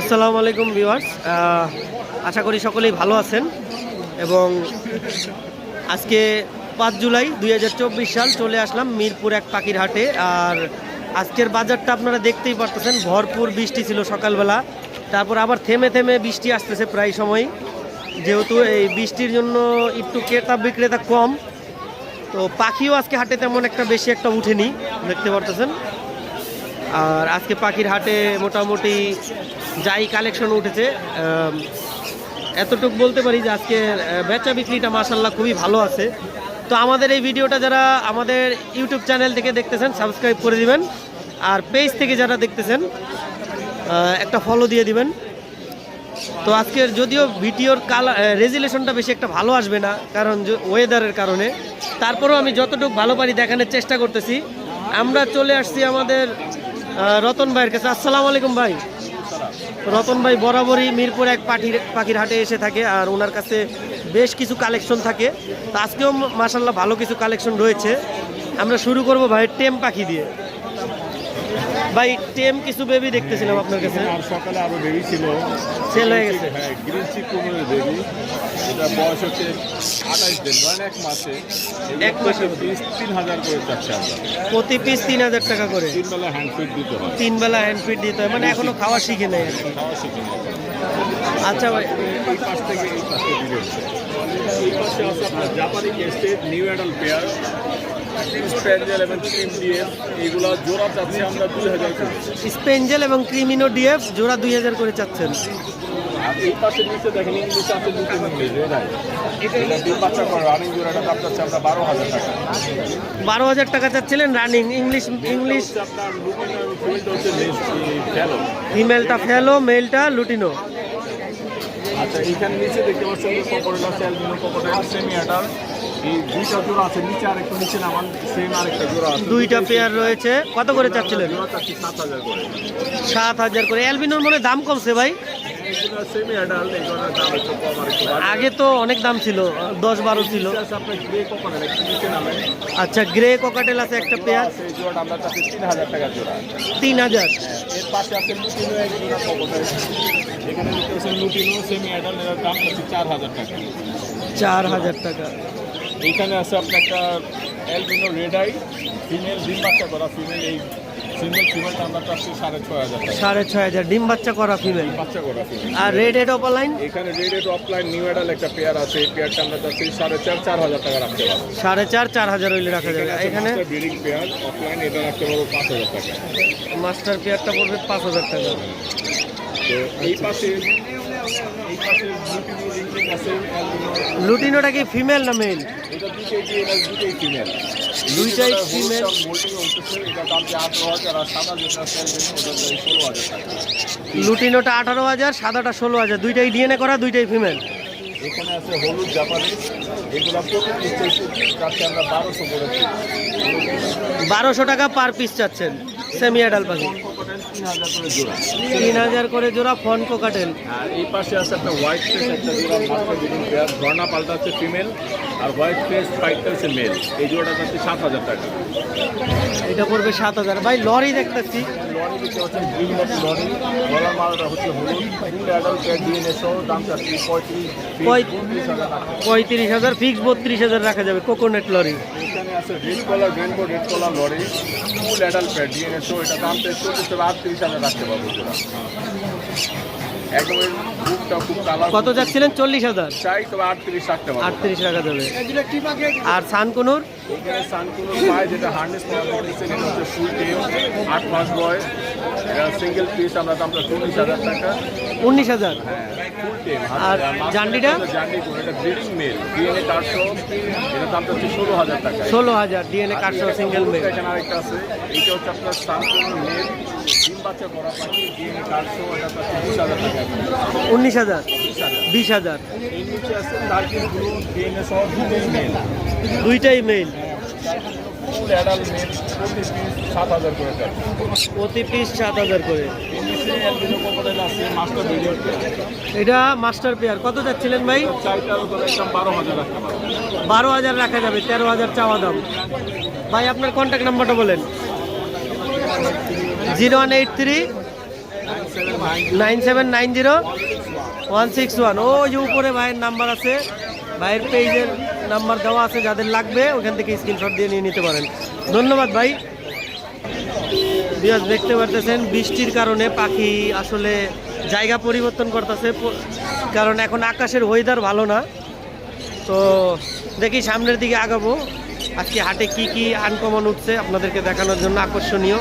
আসসালামু আলাইকুম ভিউয়ার্স। আশা করি সকলেই ভালো আছেন এবং আজকে পাঁচ জুলাই দু হাজার চব্বিশ সাল চলে আসলাম মিরপুর এক পাখির হাটে। আর আজকের বাজারটা আপনারা দেখতেই পারতেছেন, ভরপুর বৃষ্টি ছিল সকালবেলা। তারপর আবার থেমে থেমে বৃষ্টি আসতেছে প্রায় সময় যেহেতু এই বৃষ্টির জন্য একটু ক্রেতা বিক্রেতা কম, তো পাখিও আজকে হাটে তেমন একটা বেশি একটা উঠেনি, দেখতে পারতেছেন। আর আজকে পাখির হাটে মোটামুটি যাই কালেকশন উঠেছে এতটুকু বলতে পারি যে আজকে বেচা বিক্রিটা মাসাল্লাহ খুবই ভালো আছে। তো আমাদের এই ভিডিওটা যারা আমাদের ইউটিউব চ্যানেল থেকে দেখতেছেন সাবস্ক্রাইব করে দিবেন। আর পেজ থেকে যারা দেখতেছেন একটা ফলো দিয়ে দিবেন। তো আজকের যদিও ভিডিওর কালার রেজুলেশনটা বেশি একটা ভালো আসবে না, কারণ ওয়েদারের কারণে। তারপরেও আমি যতটুকু ভালো পারি দেখানোর চেষ্টা করতেছি। আমরা চলে আসছি আমাদের রতন ভাইয়ের কাছে আসসালামু আলাইকুম ভাই। রতন ভাই বরাবরই মিরপুর এক পাখির পাখির হাটে এসে থাকে আর ওনার কাছে বেশ কিছু কালেকশন থাকে। তো আজকেও মাসাল্লাহ ভালো কিছু কালেকশন রয়েছে। আমরা শুরু করব ভাই টেম পাখি দিয়ে। ভাই টেম কিছু বেবি দেখতেছিলাম আপনার কাছে। আর সকালে আরও বেবি ছিল। সেল হয়ে গেছে। হ্যাঁ গ্রিন চিক কুমড়োর বেবি এটা বয়স হচ্ছে আঠাইশ দিন মানে এক মাসে। এক মাসে। পিস তিন হাজার করে চাচ্ছে প্রতি পিস তিন হাজার টাকা করে। তিন বেলা হ্যান্ড ফিট দিতে হয়। তিন বেলা হ্যান্ড ফিড দিতে হয়। মানে এখনও খাওয়া শিখে নেই খাওয়া শিখে নেবে আচ্ছা ভাই। এই পাশ থেকে এই পাশে এই পাশে আছে আপনার জাপানি স্টেট নিউ অ্যাডাল পেয়ার স্প্যান্ডেল এবং ক্রিম দিয়ে এইগুলা জোড়া চাচ্ছি আমরা দুই হাজার করে। স্পেঞ্জেল এবং ক্রিমিনো ডিএফ জোড়া দুই হাজার করে চাচ্ছেন। আর এই পাশে নিচে দেখেন ইংলিশ আছে দুটো ইংলিশ এটা ডিম বাচ্চা করে রানিং জোড়াটা দাম চাচ্ছে আমরা বারো হাজার টাকা। বারো হাজার টাকা চাচ্ছিলেন রানিং ইংলিশ ইংলিশ আপনার লুটিনো ফেলো ফিমেলটা ফেলো মেলটা লুটিনো আচ্ছা এইখানে নিচে দেখতে পাচ্ছেন সেমি দুইটা জোড়া আছে নিচে আরেকটু নিচে নামান সেম আরেকটা জোড়া আছে। দুইটা পেয়ার রয়েছে। কত করে চাচ্ছিলেন? সাত হাজার করে। সাত হাজার করে। অ্যালবিনোর মনে দাম কমছে ভাই। আগে তো অনেক দাম ছিল দশ বারো ছিল। আচ্ছা গ্রে কোকাটেল আছে একটা পেয়ার তিন হাজার হাজার। চার টাকা। চার হাজার টাকা। এইখানে আছে আপনার একটা অ্যালবিনো রেড আই ফিমেল ডিম বাচ্চা করা ফিমেল এই সিঙ্গেল ফিমেলটা আমরা চাচ্ছি সাড়ে ছয় হাজার সাড়ে ছয় হাজার ডিম বাচ্চা করা ফিমেল বাচ্চা করা ফিমেল আর রেড হেড অপালাইন এখানে red head opaline new adult একটা পেয়ার আছে এই পেয়ারটা আমরা চাচ্ছি সাড়ে চার চার হাজার টাকা রাখতে পারব। সাড়ে চার চার হাজার হইলে রাখা যাবে। এখানে ব্রিডিং পেয়ার অফলাইন এটা রাখতে পারব পাঁচ হাজার টাকা। মাস্টার পেয়ারটা পড়বে পাঁচ হাজার টাকা। তো এই পাশে এই পাশে লুটিনোটা কি ফিমেল না মেল? ফিমেল দুইটাই টাকা। লুটিনোটা আঠারো হাজার সাদাটা ষোলো হাজার। দুইটাই ডিএনএ করা দুইটাই ফিমেল? এখানে আছে হলুদ জাপানি। এগুলা প্রতি পিস চাচ্ছে আমরা বারোশো টাকা পার পিস চাচ্ছেন সেমি অ্যাডাল পাখি। তিন হাজার করে জোড়া তিন হাজার করে জোড়া ফন কোকাটেল। আর এই পাশে আছে একটা হোয়াইট ফেস একটা জোড়া মাস্টার ব্রিডিং পেয়ার ঝর্ণা পাল্টা হচ্ছে ফিমেল আর হোয়াইট ফেস ফাইটটা হচ্ছে মেল এই জোড়াটা চাচ্ছে সাত হাজার টাকা। এটা পড়বে সাত হাজার। ভাই লরি দেখতেছি। লরি দিতে হচ্ছে গ্রিন লরি। গলার মালটা হচ্ছে হলুদ। ফুল অ্যাডাল পেয়ার ডিএনএ সহ দাম চাচ্ছি পঁয়ত্রিশ হাজার পঁয়ত্রিশ হাজার ফিক্স বত্রিশ হাজার রাখা যাবে কোকোনাট লরি। আছে red collar rainbow red collar lory full adult pair DNA সহ এটা দাম চল্লিশ থেকে আটত্রিশ হাজার রাখতে পারব জোড়া একদম বুকটা খুব কালার কত যাচ্ছিলেন? চল্লিশ হাজার। চাই তবে আটত্রিশ রাখতে পারব। আটত্রিশ রাখা যাবে আর সানকুনুর? এখানে সানকুনো পায় যেটা হার্নেস পাওয়া যাচ্ছে সেটা হচ্ছে ফুল টেম আট মাস বয়স। সিঙ্গেল পিস আমরা দামটা চল্লিশ হাজার টাকা। উনিশ হাজার। হ্যাঁ। আর জান্ডিটা? ষোলো হাজার ডিএনএ কাটশো সিঙ্গেল মেল। উনিশ হাজার বিশ হাজার। দুইটাই মেল। প্রতি পিস সাত হাজার করে অ্যালবিনো আছে মাস্টার এটা মাস্টার পেয়ার। কত যাচ্ছিলেন ভাই? চারটার উপরে একদম বারো হাজার রাখতে বারো হাজার রাখা যাবে তেরো হাজার চাওয়া দাম। ভাই আপনার কন্ট্যাক্ট নাম্বারটা বলেন। Zero one eight three nine nine seven nine zero one six one. ও যে উপরে ভাইয়ের নাম্বার আছে। ভাইয়ের পেজের নাম্বার দেওয়া আছে যাদের লাগবে ওখান থেকে স্ক্রিনশট দিয়ে নিয়ে নিতে পারেন। ধন্যবাদ ভাই। বিয়াস দেখতে পারতেছেন বৃষ্টির কারণে পাখি আসলে জায়গা পরিবর্তন করতেছে কারণ এখন আকাশের ওয়েদার ভালো না। তো দেখি সামনের দিকে আগাবো। আজকে হাটে কি কি আনকমন উঠছে আপনাদেরকে দেখানোর জন্য আকর্ষণীয়।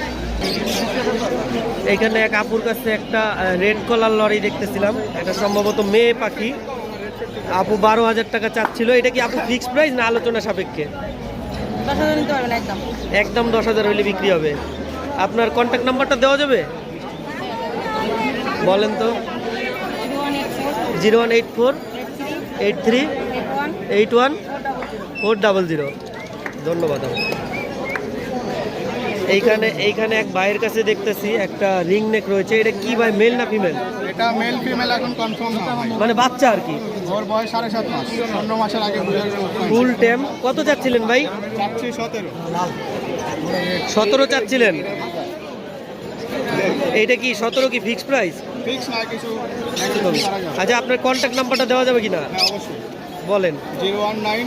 এখানে এক আপুর কাছে একটা রেড কলার লরি দেখতেছিলাম। এটা সম্ভবত মেয়ে পাখি। আপু বারো হাজার টাকা চাচ্ছিল। এটা কি আপু ফিক্স প্রাইস না আলোচনা সাপেক্ষে? একদম দশ হাজার হইলে বিক্রি হবে। আপনার কন্ট্যাক্ট নাম্বারটা দেওয়া যাবে? বলেন তো। Zero one eight four eight three eight one four double zero ধন্যবাদ এইখানে এইখানে এক ভাইয়ের কাছে দেখতেছি একটা রিং নেক রয়েছে। এটা কি ভাই মেল না ফিমেল এটা মেল ফিমেল এখন কনফার্ম না। মানে বাচ্চা আর কি? ওর বয়স সাড়ে সাত মাস। পনেরো মাসের আগে ফুল টাইম কত যাচ্ছিলেন ভাই? চাচ্ছি সতেরো। সতেরো চাচ্ছিলেন। এইটা কি সতেরো কি ফিক্স প্রাইস আচ্ছা আপনার কন্ট্যাক্ট নাম্বারটা দেওয়া যাবে কি না হ্যাঁ অবশ্যই। বলেন। Zero one nine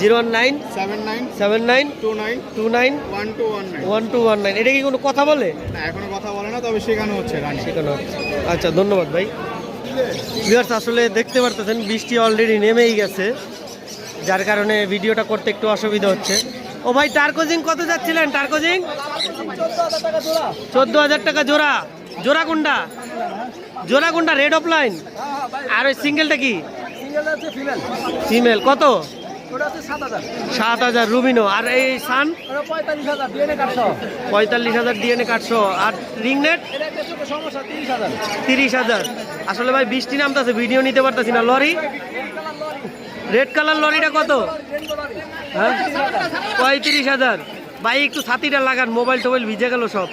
zero one nine seven nine seven nine two nine two nine one two one nine. One two one nine. এটা কি কোনো কথা বলে? না এখনও কথা বলে না তবে শেখানো হচ্ছে রানি। শেখানো হচ্ছে। আচ্ছা ধন্যবাদ ভাই। ভিউয়ার্স আসলে দেখতে পারতেছেন বৃষ্টি অলরেডি নেমেই গেছে যার কারণে ভিডিওটা করতে একটু অসুবিধা হচ্ছে। ও ভাই, টার্কোজিং কত যাচ্ছিলেন? টার্কোজিং? চোদ্দ হাজার টাকা জোড়া। জোড়া কোনটা জোড়া কোনটা রেড অফ লাইন আর ওই সিঙ্গেলটা কি? ফিমেল কত? সাত হাজার রুবিনো আর এই সান পঁয়তাল্লিশ হাজার ডিএনএ কাটশো আর রিং নেট তিরিশ হাজার। আসলে ভাই, বৃষ্টি নামতেছে ভিডিও নিতে পারতেছি না, লরি। রেড কালার লরিটা কত? হ্যাঁ? পঁয়ত্রিশ হাজার। ভাই, একটু ছাতিটা লাগান মোবাইল টোবাইল ভিজে গেল সব।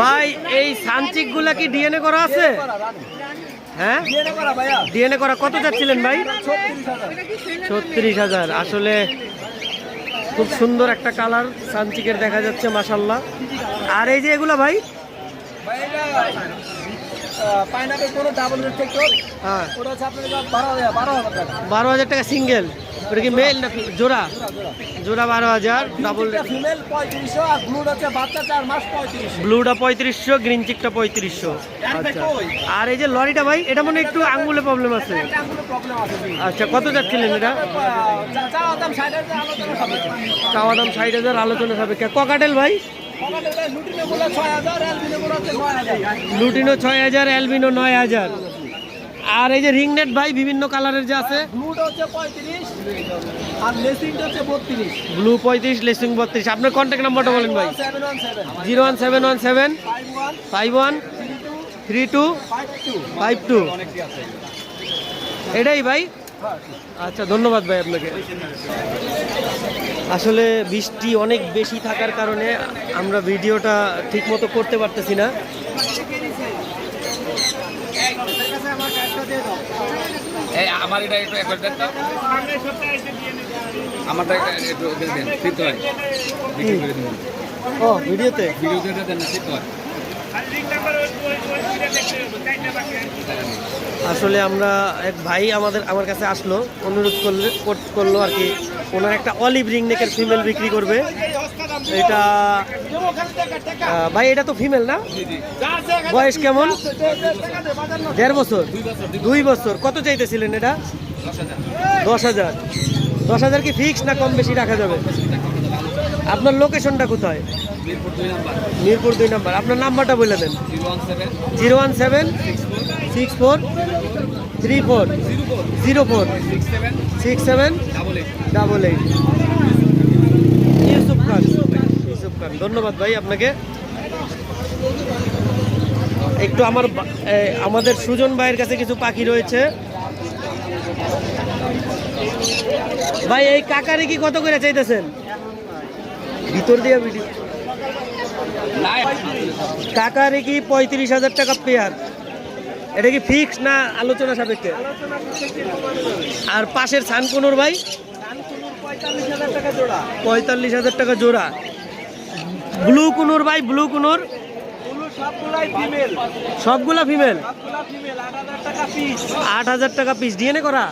ভাই, এই সানচিকগুলা কি ডিএনএ করা আছে? হ্যাঁ? ডিএনএ করা কত যাচ্ছিলেন ভাই? ছত্রিশ হাজার। আসলে খুব সুন্দর একটা কালার সানচিকের দেখা যাচ্ছে মাসাল্লাহ আর এই যে এগুলো ভাই? হ্যাঁ। বারো হাজার টাকা। সিঙ্গেল ওটা কি মেল না জোড়া? জোড়া বারো হাজার ডাবল ব্লুটা পঁয়ত্রিশশো গ্রিন চিকটা পঁয়ত্রিশশো। আচ্ছা। আর এই যে লরিটা ভাই এটা মনে একটু আঙ্গুলে প্রবলেম আছে। আচ্ছা কত যাচ্ছিলেন এটা? চাওয়া দাম ষাট হাজার আলোচনা সাপেক্ষে। ককাটেল ভাই? লুটিনো ছয় হাজার অ্যালবিনো নয় হাজার। আর এই যে রিংনেট ভাই বিভিন্ন কালারের যে আছে? ব্লু পঁয়ত্রিশ লেসিং বত্রিশ। আপনার কন্ট্যাক্ট নাম্বারটা বলেন ভাই। Zero one seven one seven five one three two five two. এটাই ভাই? আচ্ছা ধন্যবাদ ভাই আপনাকে। আসলে বৃষ্টি অনেক বেশি থাকার কারণে আমরা ভিডিওটা ঠিকমতো করতে পারতেছি না। আমার এটা একটু একবার দেন আমারটা একটু দেন দেন হয়। বিক্রি করে দিন। ও ভিডিওতে? ভিডিওতে দেন না ঠিক হয়। আসলে আমরা এক ভাই আমাদের, আমার কাছে আসলো, অনুরোধ করলে করল আর কি, ওনার একটা অলিভ রিং নেকের ফিমেল বিক্রি করবে। এটা ভাই, এটা তো ফিমেল না? বয়স কেমন? দেড় বছর? দুই বছর। কত চাইতেছিলেন এটা? দশ হাজার। দশ হাজার কি ফিক্স না কম বেশি রাখা যাবে? আপনার লোকেশনটা কোথায়? মিরপুর দুই নাম্বার। আপনার নাম্বারটা বলে দেন। Zero one seven. Six four three four zero four. Six seven. Double eight. Yusuf Khan Yusuf Khan ধন্যবাদ ভাই আপনাকে। একটু আমার আমাদের সুজন ভাইয়ের কাছে কিছু পাখি রয়েছে। ভাই এই কাকারে কি কত করে চাইতেছেন? ভিতর দিয়ে ভিডিও কাকারে কি পঁয়ত্রিশ হাজার টাকা পেয়ার। এটা কি ফিক্স না আলোচনা সাপেক্ষে? আর পাশের সানকুনুর ভাই? পঁয়তাল্লিশ হাজার টাকা জোড়া। ব্লু কুনুর ভাই ব্লু কুনুর। সবগুলা ফিমেল আট হাজার টাকা পিস ডিএনএ করা?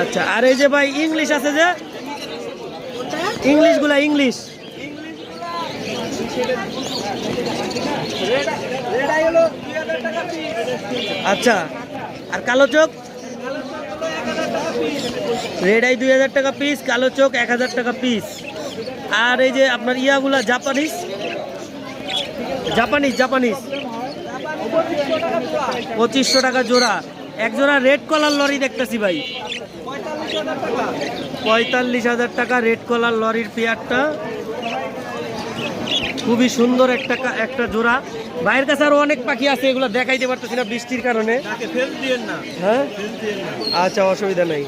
আচ্ছা আর এই যে ভাই ইংলিশ আছে যে? ইংলিশগুলা ইংলিশ আচ্ছা আর কালো চোখ? রেড আই দুই হাজার টাকা পিস কালো চোখ এক হাজার টাকা পিস আর এই যে আপনার ইয়াগুলা জাপানিজ জাপানিজ জাপানিজ পঁচিশশো টাকা জোড়া। এক জোড়া রেড কলার লরি দেখতেছি ভাই। পঁয়তাল্লিশ হাজার টাকা। রেড কলার লরির পেয়ারটা খুবই সুন্দর একটা একটা জোড়া। বাইরের কাছে আরও অনেক পাখি আছে এগুলো দেখাইতে পারতেছি না বৃষ্টির কারণে। হ্যাঁ? আচ্ছা অসুবিধা নেই।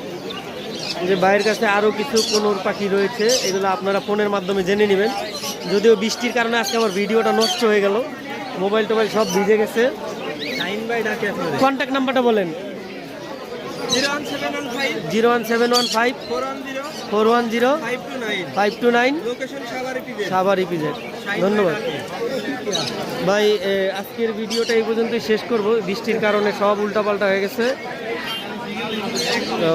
যে বাইরের কাছে আরও কিছু কোনোর পাখি রয়েছে এগুলো আপনারা ফোনের মাধ্যমে জেনে নেবেন। যদিও বৃষ্টির কারণে আজকে আমার ভিডিওটা নষ্ট হয়ে গেল মোবাইল টোবাইল সব ভিজে গেছে। কন্ট্যাক্ট নাম্বারটা বলেন। Zero one seven one five. Four one zero. Five two nine. Savar EPZ. ধন্যবাদ। ভাই আজকের ভিডিওটা এই পর্যন্তই শেষ করব। বৃষ্টির কারণে সব উল্টাপাল্টা হয়ে গেছে। তো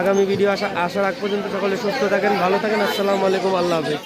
আগামী ভিডিও আসা আসার আগ পর্যন্ত সকলে সুস্থ থাকেন ভালো থাকেন। আসসালামু আলাইকুম আল্লাহ হাফেজ।